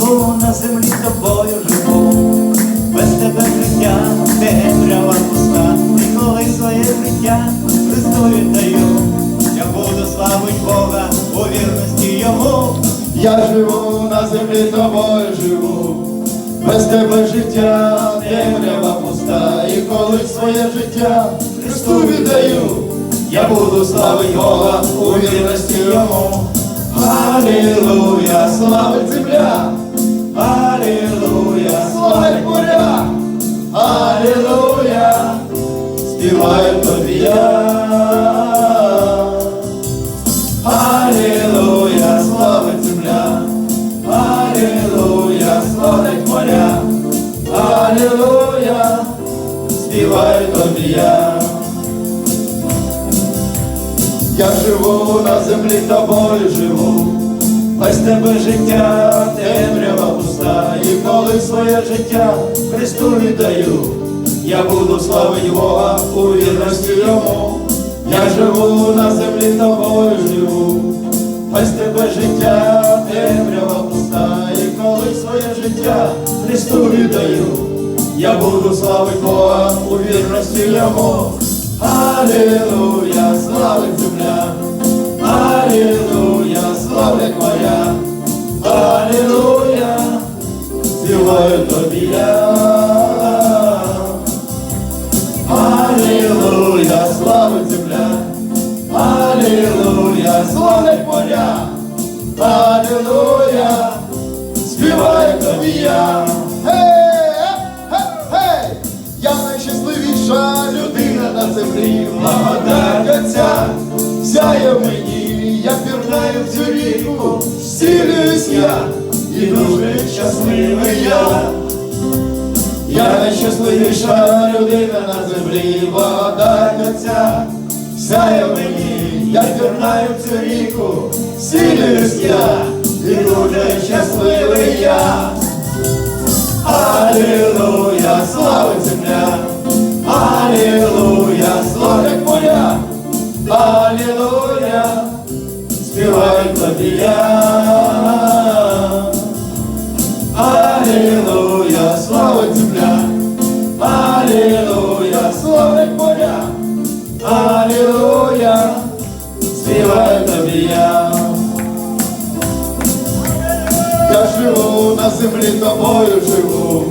живу на землі з тобою живу, без тебе життя, темрява пуста, і коли своє життя Христу віддаю, я буду славить Бога у вірності йому. Я живу на землі тобою живу, без тебе життя, темрява пуста, і коли своє життя Христу віддаю, я буду славить Бога у вірності йому. Алілуя, славить земля, співаю тобі я. Алілуя, славить земля, Алілуя, славить моря, Алілуя, співаю тобі я. Я живу на землі тобою живу, без тебе життя, темрява пуста, і коли своє життя Христу віддаю, я буду славить Бога у вірності йому. Я живу на землі тобою живу, без тебе життя, темрява пуста, і коли своє життя Христу віддаю, я буду славить Бога у вірності йому. Алілуя, славить земля, Алілуя, славлять моря, Алілуя, співаю тобі я. Алілуя, співаю тобі я. Я найщасливіша людина на землі, благодать Отця, сяє в мені, я пірнаю в цю ріку, зцілююсь я, і дуже щасливий я. Я найщасливіша людина на землі, благодать Отця, сяє мені, я пірнаю в цю ріку, зцілююсь я, і дуже щасливий я. Алілуя, славить земля, Алілуя, славить моря, Алілуя, співаю тобі я. Алілуя, славить земля, Алілуя, землі тобою живу,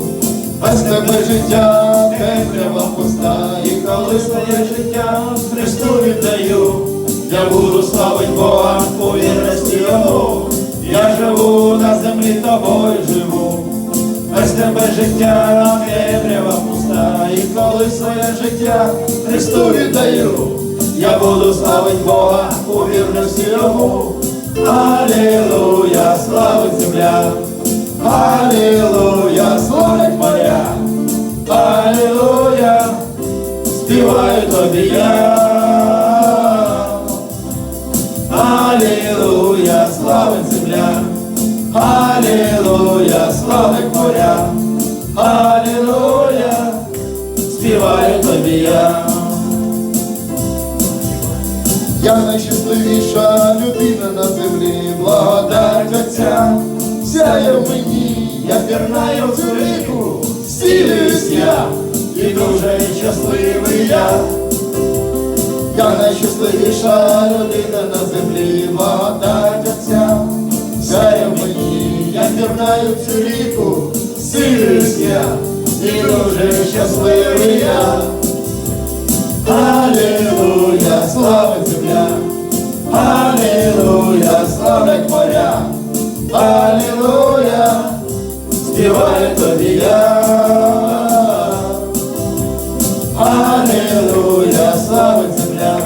без тебе життя, темрява пуста, і коли своє життя Христу віддаю, я буду славить Бога у вірності йому. Я живу на землі тобою живу, без тебе життя, темрява пуста, і коли своє життя Христу віддаю, я буду славить Бога у вірності йому. Алілуя, славить земля, Алілуя, славить моря, Алілуя, співаю тобі я. Алілуя, славить земля, Алілуя, славить моря, Алілуя, співаю тобі я. Я найщасливіша людина на землі, благодать Отця, сяє в мені, я пірнаю в ріку, зцілююсь я, і дуже щасливий я. Я найщасливіша людина на землі, благодать Отця, сяє в мені, я пірнаю в цю ріку, зцілююсь я, і дуже щасливий я. Алілуя, славить земля, Алілуя, тобі я. Алілуя, славить земля,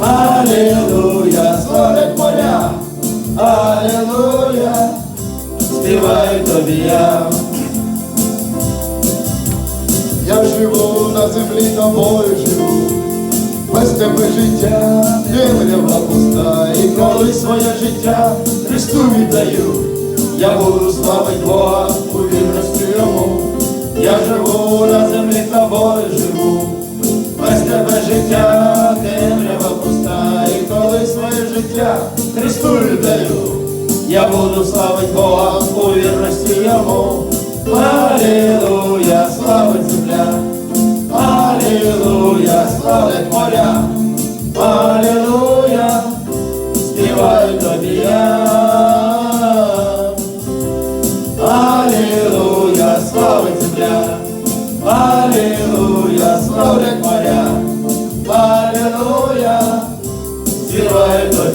Алілуя, славлять моря, Алілуя, співаю тобі я. Живу на землі тобою живу, без тебе життя, темрява пуста, і коли своє життя Христу віддаю, я буду славить Бога у вірності йому. Я живу на землі тобою живу, без тебе життя, темрява пуста, і коли своє життя Христу віддаю, я буду славить Бога у вірності Йому. Алілуя,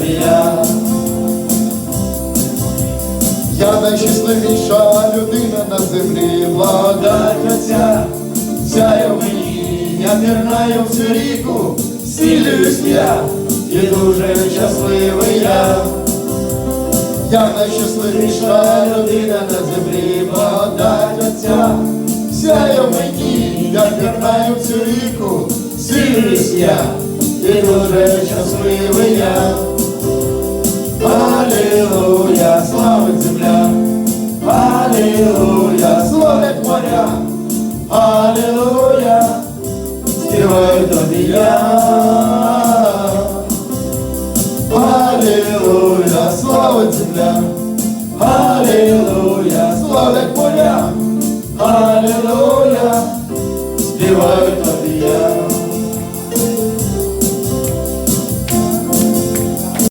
співаю я. Найщасливіша людина на землі, благодать Отця, сяє в мені, я пірнаю в цю ріку, сілююсь я, і дуже щасливий я. Я найщасливіша людина на землі, благодать Отця, сяє в мені, я пірнаю в цю ріку, Сілююсь я, і дуже щасливий я. Алілуя, славить земля, Алілуя, славлять моря, Алілуя, співаю тобі я. Алілуя, славить земля, Алілуя, славлять моря, Алілуя, співаю тобі я.